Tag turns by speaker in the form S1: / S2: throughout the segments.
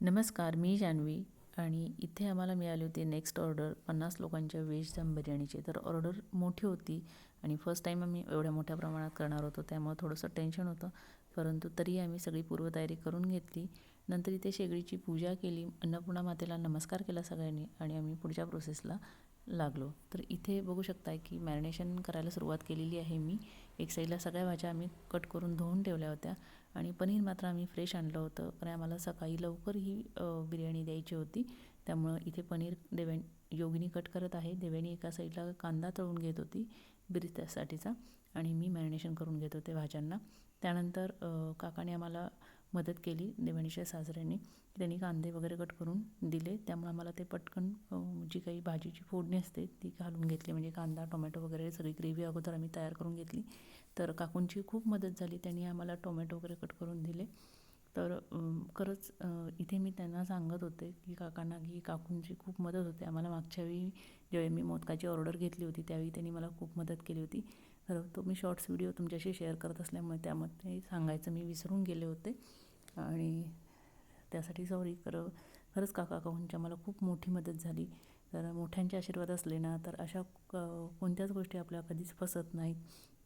S1: नमस्कार मी जान्हवी आणि इथे आम्हाला मिळाली होती नेक्स्ट ऑर्डर पन्नास लोकांच्या व्हेज दम बिर्याणीची. तर ऑर्डर मोठी होती आणि फर्स्ट टाईम आम्ही एवढ्या मोठ्या प्रमाणात करणार होतो त्यामुळे थोडंसं टेन्शन होतं. परंतु तरी आम्ही सगळी पूर्वतयारी करून घेतली. नंतर इथे शेगडीची पूजा केली. अन्नपूर्णा मातेला नमस्कार केला सगळ्यांनी आणि आम्ही पुढच्या प्रोसेसला लागलो. तर इथे बघू शकताय की मॅरिनेशन करायला सुरुवात केलेली आहे मी. एक साईडला सगळ्या भाज्या आम्ही कट करून धुवून ठेवल्या होत्या. आणि पनीर मात्र आम्ही फ्रेश आणलं होतं. कारण आम्हाला सकाळी लवकर ही बिर्याणी द्यायची होती. त्यामुळं इथे पनीर देव्या योगिनी कट करत आहे. देव्यानी एका साईडला कांदा तळून घेत होती बिर्यासाठीचा आणि मी मॅरिनेशन करून घेत होते भाज्यांना. त्यानंतर काकाने आम्हाला मदत केली देवणीच्या सासऱ्यांनी त्यांनी कांदे वगैरे कट करून दिले. त्यामुळे आम्हाला ते पटकन जी काही भाजीची फोडणी असते ती घालून घेतली. म्हणजे कांदा टोमॅटो वगैरे सगळी ग्रेव्ही अगोदर आम्ही तयार करून घेतली. तर काकूंची खूप मदत झाली. त्यांनी आम्हाला टोमॅटो वगैरे कट करून दिले. तर खरंच इथे मी त्यांना सांगत होते की काकांना की काकूंची खूप मदत होते. आम्हाला मागच्या वेळी जेव्हा मी मोदकाची ऑर्डर घेतली होती त्यावेळी त्यांनी मला खूप मदत केली होती. खरं तो मी शॉर्ट्स व्हिडिओ तुमच्याशी शेअर करत असल्यामुळे त्यामध्ये सांगायचं मी विसरून गेले होते. आणि त्यासाठी सॉरी खरं खरंच काका काकूंच्या मला खूप मोठी मदत झाली. तर मोठ्यांचे आशीर्वाद असले ना तर अशा कोणत्याच गोष्टी आपल्या कधीच फसत नाहीत.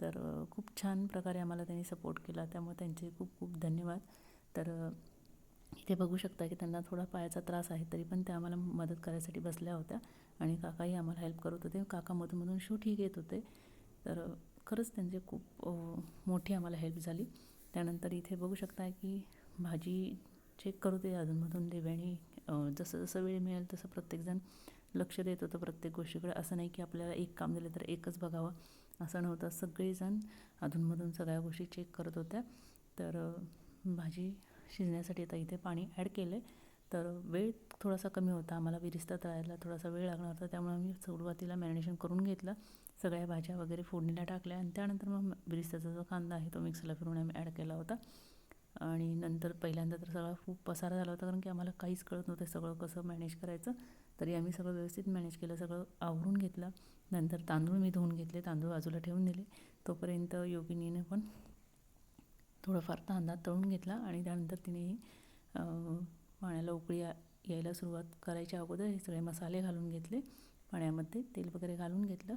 S1: तर खूप छान प्रकारे आम्हाला त्यांनी सपोर्ट केला. त्यामुळे त्यांचे खूप खूप धन्यवाद. तर इथे बघू शकता की त्यांना थोडा पायाचा त्रास आहे तरी पण त्या आम्हाला मदत करायसाठी बसल्या होत्या. आणि काकाही आम्हाला हेल्प करत होते. काका मधूनमधून शूटही घेत होते. तर खरंच त्यांचे खूप मोठी आम्हाला हेल्प झाली. त्यानंतर इथे बघू शकता की भाजी चेक करू ते अधूनमधून देव्याणी जसं जसं वेळ मिळेल तसं प्रत्येकजण लक्ष देत होतं प्रत्येक गोष्टीकडे. असं नाही की आपल्याला एक काम दिलं तर एकच बघावं. असं नव्हतं. सगळेजण अधूनमधून सगळ्या गोष्टी चेक करत होत्या. तर भाजी शिजण्यासाठी आता इथे पाणी ॲड केलं आहे तर वेळ थोडासा कमी होता. आम्हाला विरिस्ता तळायला थोडासा वेळ लागणार होता. त्यामुळे आम्ही सुरुवातीला मॅरिनेशन करून घेतलं. सगळ्या भाज्या वगैरे फोडणीला टाकल्या. आणि त्यानंतर मग विरिस्ताचा जो कांदा आहे तो मिक्सरला फिरून आम्ही ॲड केला होता. आणि नंतर पहिल्यांदा तर सगळा खूप पसारा झाला होता कारण की आम्हाला काहीच कळत नव्हतं सगळं कसं मॅनेज करायचं. तरी आम्ही सगळं व्यवस्थित मॅनेज केलं सगळं आवरून घेतलं. नंतर तांदूळ मी धुवून घेतले तांदूळ बाजूला ठेवून दिले. तोपर्यंत योगिनीने पण थोडंफार तांदा तळून घेतला आणि त्यानंतर तिने पाण्याला उकळी यायला सुरुवात करायच्या अगोदर हे सगळे मसाले घालून घेतले. पाण्यामध्ये तेल वगैरे घालून घेतलं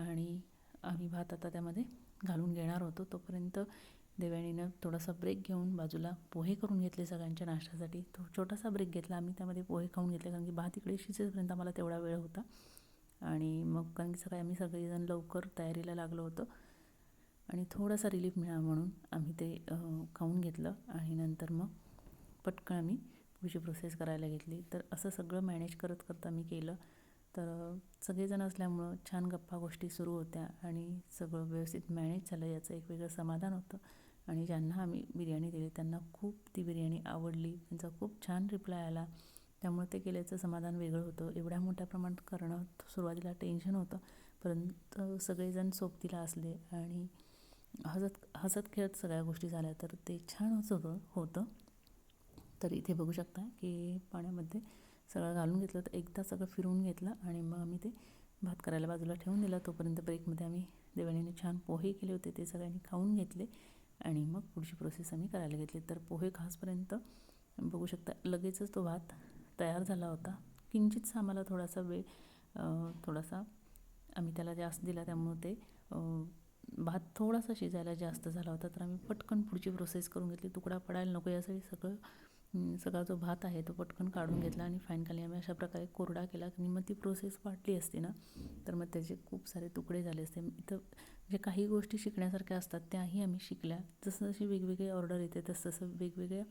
S1: आणि आम्ही भात आता त्यामध्ये घालून घेणार होतो. तोपर्यंत देवयानीनं थोडासा ब्रेक घेऊन बाजूला पोहे करून घेतले सगळ्यांच्या नाश्त्यासाठी. तो छोटासा ब्रेक घेतला. आम्ही त्यामध्ये पोहे खाऊन घेतले कारण की भात इकडे शिजेपर्यंत आम्हाला तेवढा वेळ होता. आणि मग कारण की सकाळी आम्ही सगळेजण लवकर तयारीला लागलो होतो. आणि थोडासा रिलीफ मिळावा म्हणून आम्ही ते खाऊन घेतलं. आणि नंतर मग पटकन आम्ही पुढची प्रोसेस करायला घेतली. तर असं सगळं मॅनेज करत करत आम्ही केलं. तर सगळेजण असल्यामुळं छान गप्पा गोष्टी सुरू होत्या. आणि सगळं व्यवस्थित मॅनेज झालं याचं एक वेगळं समाधान होतं. आणि ज्यांना आम्ही बिर्याणी दिली त्यांना खूप ती बिर्याणी आवडली. त्यांचा खूप छान रिप्लाय आला. त्यामुळे ते केल्याचं समाधान वेगळं होतं. एवढ्या मोठ्या प्रमाणात करणं सुरुवातीला टेन्शन होतं. परंतु सगळेजण सोबतीला असले आणि हसत हसत खेळत सगळ्या गोष्टी झाल्या तर ते छानच होतं होतं. तर इथे बघू शकता की पाण्यामध्ये सगळं घालून घेतलं तर एकदा सगळं फिरवून घेतलं आणि मग आम्ही ते भात करायला बाजूला ठेवून दिला. तोपर्यंत ब्रेकमध्ये आम्ही देवाणीने छान पोहे केले होते ते सगळ्यांनी खाऊन घेतले. आणि मग पुढची प्रोसेस आम्ही करायला घेतली. तर पोहे खासपर्यंत बघू शकता लगेचच तो भात तयार झाला होता. किंचितसा आम्हाला थोडासा वेळ थोडासा आम्ही त्याला जास्त दिला. त्यामुळे ते भात थोडासा शिजायला जास्त झाला होता. तर आम्ही पटकन पुढची प्रोसेस करून घेतली. तुकडा पडायला नको यासाठी सगळं सगळा जो भात आहे तो पटकन काढून घेतला आणि फायनली आम्ही अशा प्रकारे कोरडा केला. आणि मग ती प्रोसेस वाटली असते ना तर मग त्याचे खूप सारे तुकडे झाले असते. इथं जे काही गोष्टी शिकण्यासारख्या असतात त्याही आम्ही शिकल्या. जसं जशी वेगवेगळी ऑर्डर येते तसं तसं वेगवेगळ्या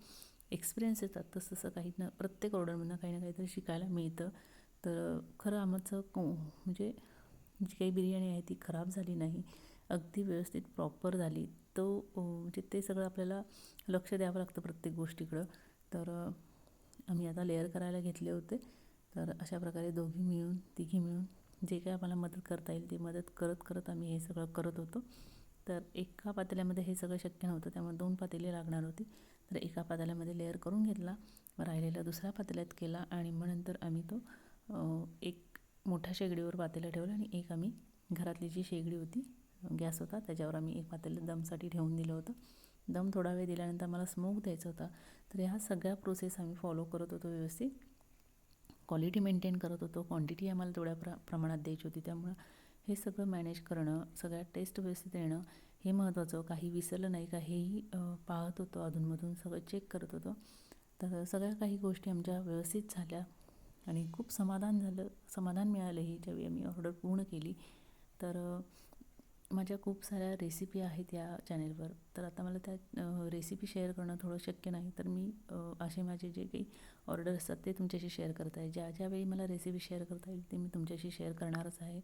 S1: एक्सपिरियन्स येतात. तसं तसं काही ना प्रत्येक ऑर्डरमधनं काही ना काहीतरी शिकायला मिळतं. तर खरं आमचं म्हणजे जी काही बिर्याणी आहे ती खराब झाली नाही अगदी व्यवस्थित प्रॉपर झाली. तो म्हणजे ते सगळं आपल्याला लक्ष द्यावं लागतं प्रत्येक गोष्टीकडं. तर आम्ही आता लेअर करायला घेतले होते. तर अशा प्रकारे दोघी मिळून तिघी मिळून जे काय आम्हाला मदत करता येईल ती मदत करत करत आम्ही हे सगळं करत होतो. तर एका पातेल्यामध्ये हे सगळं शक्य नव्हतं त्यामुळे दोन पातेली लागणार होती. तर एका पातेल्यामध्ये लेअर करून घेतला राहिलेला दुसऱ्या पातेल्यात केला आणि मग नंतर आम्ही तो एक मोठ्या शेगडीवर पातेलं ठेवलं आणि एक आम्ही घरातली जी शेगडी होती गॅस होता त्याच्यावर आम्ही एक पातेलं दमसाठी ठेवून दिलं होतं. दम थोडा वेळ दिल्यानंतर मला स्मोक द्यायचा होता. तर ह्या सगळ्या प्रोसेस आम्ही फॉलो करत होतो व्यवस्थित. क्वालिटी मेंटेन करत होतो. क्वांटिटी आम्हाला तेवढ्या प्र प्रमाणात द्यायची होती. त्यामुळं हे सगळं मॅनेज करणं सगळ्या टेस्ट व्यवस्थित येणं हे महत्त्वाचं काही विसरलं नाही का हेही पाहत होतो. अधूनमधून सगळं चेक करत होतो. तर सगळ्या काही गोष्टी आमच्या व्यवस्थित झाल्या आणि खूप समाधान झालं. समाधान मिळालं. ही ज्यावेळी आम्ही ऑर्डर पूर्ण केली. तर माझ्या खूप साऱ्या रेसिपी आहेत या चॅनेलवर तर आता मला त्या रेसिपी शेअर करणं थोडं शक्य नाही. तर मी असे माझे जे काही ऑर्डर असतात ते तुमच्याशी शेअर करत आहे. ज्या ज्यावेळी मला रेसिपी शेअर करता येईल ते मी तुमच्याशी शेअर करणारच आहे.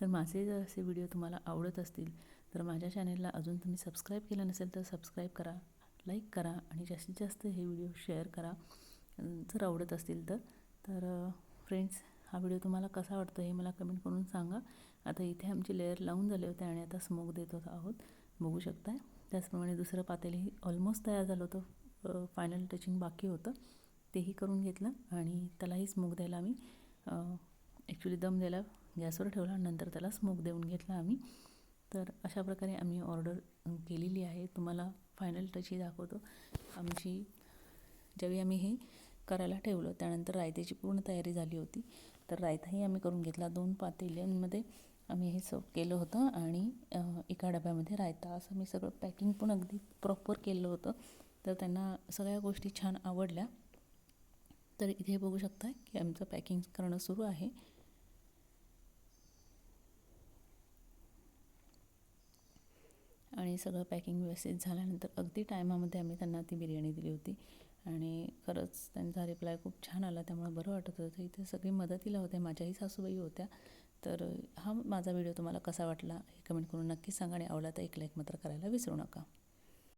S1: तर माझे जर असे व्हिडिओ तुम्हाला आवडत असतील तर माझ्या चॅनेलला अजून तुम्ही सबस्क्राईब केलं नसेल तर सबस्क्राईब करा लाईक करा आणि जास्तीत जास्त हे व्हिडिओ शेअर करा. जर आवडत असतील तर तर फ्रेंड्स हा व्हिडिओ तुम्हाला कसा वाटतो हे मला कमेंट करून सांगा. आता इथे आमची लेअर लावून झाले होते आणि आता स्मोक देत होत आहोत. बघू शकताय. त्याचप्रमाणे दुसरं पातेलही ऑलमोस्ट तयार झालं होतं. फायनल टचिंग बाकी होतं. तेही करून घेतलं आणि त्यालाही स्मोक द्यायला आम्ही ॲक्च्युली दम द्यायला गॅसवर ठेवला नंतर त्याला स्मोक देऊन घेतला आम्ही. तर अशा प्रकारे आम्ही ऑर्डर केलेली आहे. तुम्हाला फायनल टचही दाखवतो. आमची ज्यावेळी आम्ही हे करायला ठेवलं त्यानंतर रायत्याची पूर्ण तयारी झाली होती. तर रायताही आम्ही करून घेतला. दोन पातेल्यांमध्ये आम्ही हे सर्व केलं होतं आणि एका डब्यामध्ये रायता असं मी सगळं पॅकिंग पण अगदी प्रॉपर केलं होतं. तर त्यांना सगळ्या गोष्टी छान आवडल्या. तर इथे बघू शकता की आमचं पॅकिंग करणं सुरू आहे. आणि सगळं पॅकिंग व्यवस्थित झाल्यानंतर अगदी टायमामध्ये आम्ही त्यांना ती बिर्याणी दिली होती. आणि खरंच त्यांचा रिप्लाय खूप छान आला त्यामुळे बरं वाटत होतं. इथे सगळी मदतीला होते माझ्याही सासूबाई होत्या. तर हा माझा व्हिडिओ तुम्हाला कसा वाटला हे कमेंट करून नक्की सांगा आणि आवडला तर एक लाईक मात्र करायला विसरू नका.